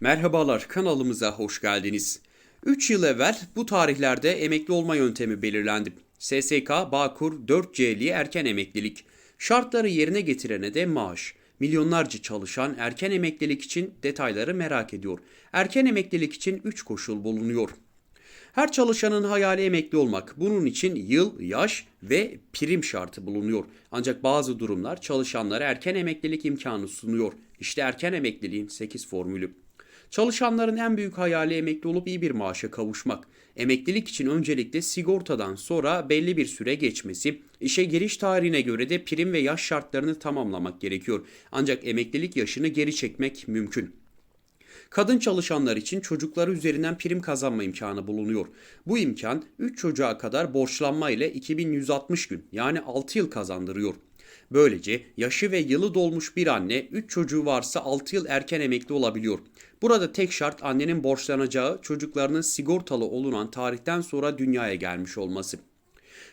Merhabalar kanalımıza hoş geldiniz. 3 yıl evvel bu tarihlerde emekli olma yöntemi belirlendi. SSK, Bağkur, 4C'li erken emeklilik. Şartları yerine getirene de maaş. Milyonlarca çalışan erken emeklilik için detayları merak ediyor. Erken emeklilik için 3 koşul bulunuyor. Her çalışanın hayali emekli olmak. Bunun için yıl, yaş ve prim şartı bulunuyor. Ancak bazı durumlar çalışanlara erken emeklilik imkanı sunuyor. İşte erken emekliliğin 8 formülü. Çalışanların en büyük hayali emekli olup iyi bir maaşa kavuşmak. Emeklilik için öncelikle sigortadan sonra belli bir süre geçmesi, işe giriş tarihine göre de prim ve yaş şartlarını tamamlamak gerekiyor. Ancak emeklilik yaşını geri çekmek mümkün. Kadın çalışanlar için çocukları üzerinden prim kazanma imkanı bulunuyor. Bu imkan 3 çocuğa kadar borçlanma ile 2160 gün yani 6 yıl kazandırıyor. Böylece yaşı ve yılı dolmuş bir anne 3 çocuğu varsa 6 yıl erken emekli olabiliyor. Burada tek şart annenin borçlanacağı çocuklarının sigortalı olunan tarihten sonra dünyaya gelmiş olması.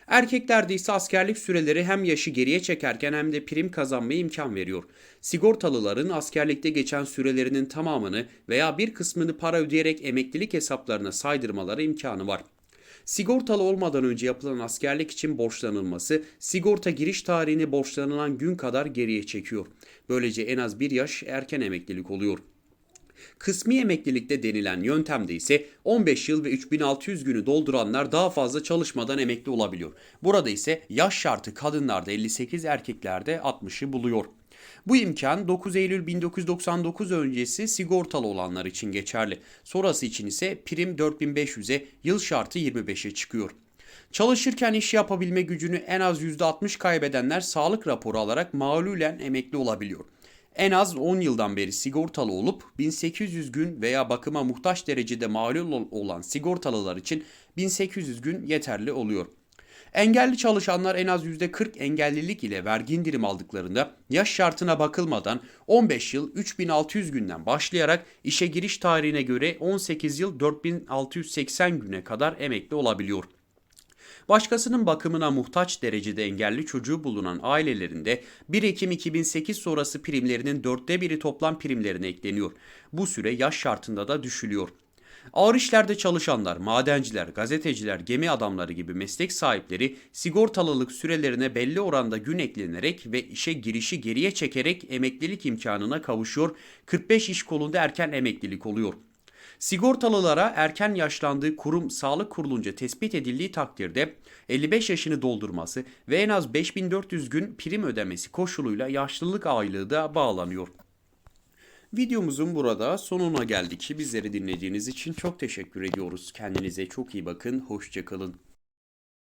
Erkeklerde ise askerlik süreleri hem yaşı geriye çekerken hem de prim kazanmaya imkan veriyor. Sigortalıların askerlikte geçen sürelerinin tamamını veya bir kısmını para ödeyerek emeklilik hesaplarına saydırmaları imkanı var. Sigortalı olmadan önce yapılan askerlik için borçlanılması sigorta giriş tarihini borçlanılan gün kadar geriye çekiyor. Böylece en az bir yaş erken emeklilik oluyor. Kısmi emeklilikte denilen yöntemde ise 15 yıl ve 3600 günü dolduranlar daha fazla çalışmadan emekli olabiliyor. Burada ise yaş şartı kadınlarda 58 erkeklerde 60'ı buluyor. Bu imkan 9 Eylül 1999 öncesi sigortalı olanlar için geçerli. Sonrası için ise prim 4500'e, yıl şartı 25'e çıkıyor. Çalışırken iş yapabilme gücünü en az %60 kaybedenler sağlık raporu alarak mağlulen emekli olabiliyor. En az 10 yıldan beri sigortalı olup 1800 gün veya bakıma muhtaç derecede malul olan sigortalılar için 1800 gün yeterli oluyor. Engelli çalışanlar en az %40 engellilik ile vergi indirim aldıklarında yaş şartına bakılmadan 15 yıl 3600 günden başlayarak işe giriş tarihine göre 18 yıl 4680 güne kadar emekli olabiliyor. Başkasının bakımına muhtaç derecede engelli çocuğu bulunan ailelerinde 1 Ekim 2008 sonrası primlerinin dörtte biri toplam primlerine ekleniyor. Bu süre yaş şartında da düşülüyor. Ağır işlerde çalışanlar, madenciler, gazeteciler, gemi adamları gibi meslek sahipleri sigortalılık sürelerine belli oranda gün eklenerek ve işe girişi geriye çekerek emeklilik imkanına kavuşuyor. 45 iş kolunda erken emeklilik oluyor. Sigortalılara erken yaşlandığı kurum sağlık kurulunca tespit edildiği takdirde 55 yaşını doldurması ve en az 5400 gün prim ödemesi koşuluyla yaşlılık aylığı da bağlanıyor. Videomuzun burada sonuna geldik. Bizleri dinlediğiniz için çok teşekkür ediyoruz. Kendinize çok iyi bakın. Hoşçakalın.